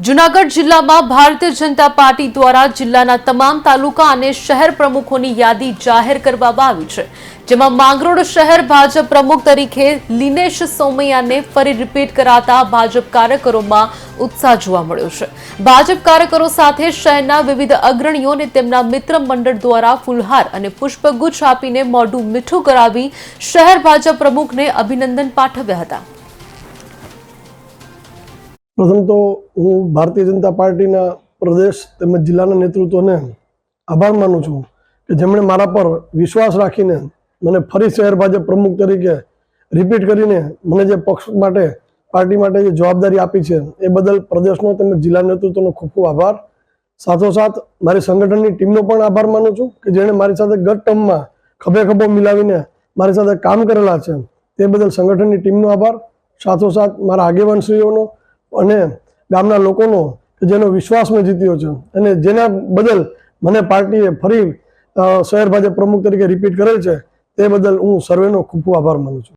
જુનાગઢ જિલ્લામાં ભારતીય જનતા પાર્ટી દ્વારા જિલ્લાના તમામ તાલુકા અને શહેર પ્રમુખોની યાદી જાહેર કરવામાં આવી છે. જેમાં માંગરોળ શહેર ભાજપ પ્રમુખ તરીકે લિનેશ સોમૈયાને ફરી રિપીટ કરાતા ભાજપ કાર્યકરોમાં ઉત્સાહ જોવા મળ્યો છે. ભાજપ કાર્યકરો સાથે શહેરના વિવિધ અગ્રણીઓ અને તેમના મિત્ર મંડળ દ્વારા ફુલહાર અને પુષ્પગુચ્છ આપીને મોઢું મીઠું કરાવી શહેર ભાજપ પ્રમુખને અભિનંદન પાઠવ્યા હતા. પ્રથમ તો હું ભારતીય જનતા પાર્ટીના પ્રદેશ તેમજ જિલ્લાના નેતૃત્વને આભાર માનું છું કે જેમણે મારા પર વિશ્વાસ રાખીને મને ફરી શહેર ભાજપ પ્રમુખ તરીકે રિપીટ કરીને મને જે પક્ષ માટે, પાર્ટી માટે જે જવાબદારી આપી છે, એ બદલ પ્રદેશનો તેમજ જિલ્લા નેતૃત્વનો ખૂબ ખૂબ આભાર. સાથોસાથ મારી સંગઠનની ટીમનો પણ આભાર માનું છું કે જેણે મારી સાથે ગત ટર્મમાં ખભે ખભો મિલાવીને મારી સાથે કામ કરેલા છે, તે બદલ સંગઠનની ટીમનો આભાર. સાથોસાથ મારા આગેવાનશ્રીઓનો અને ગામના લોકોનો જેનો વિશ્વાસ મેં જીત્યો છે. અને જેના બદલ મને પાર્ટીએ ફરી શહેર ભાજપ પ્રમુખ તરીકે રિપીટ કરેલ છે, તે બદલ હું સર્વેનો ખૂબ ખૂબ આભાર માનું છું.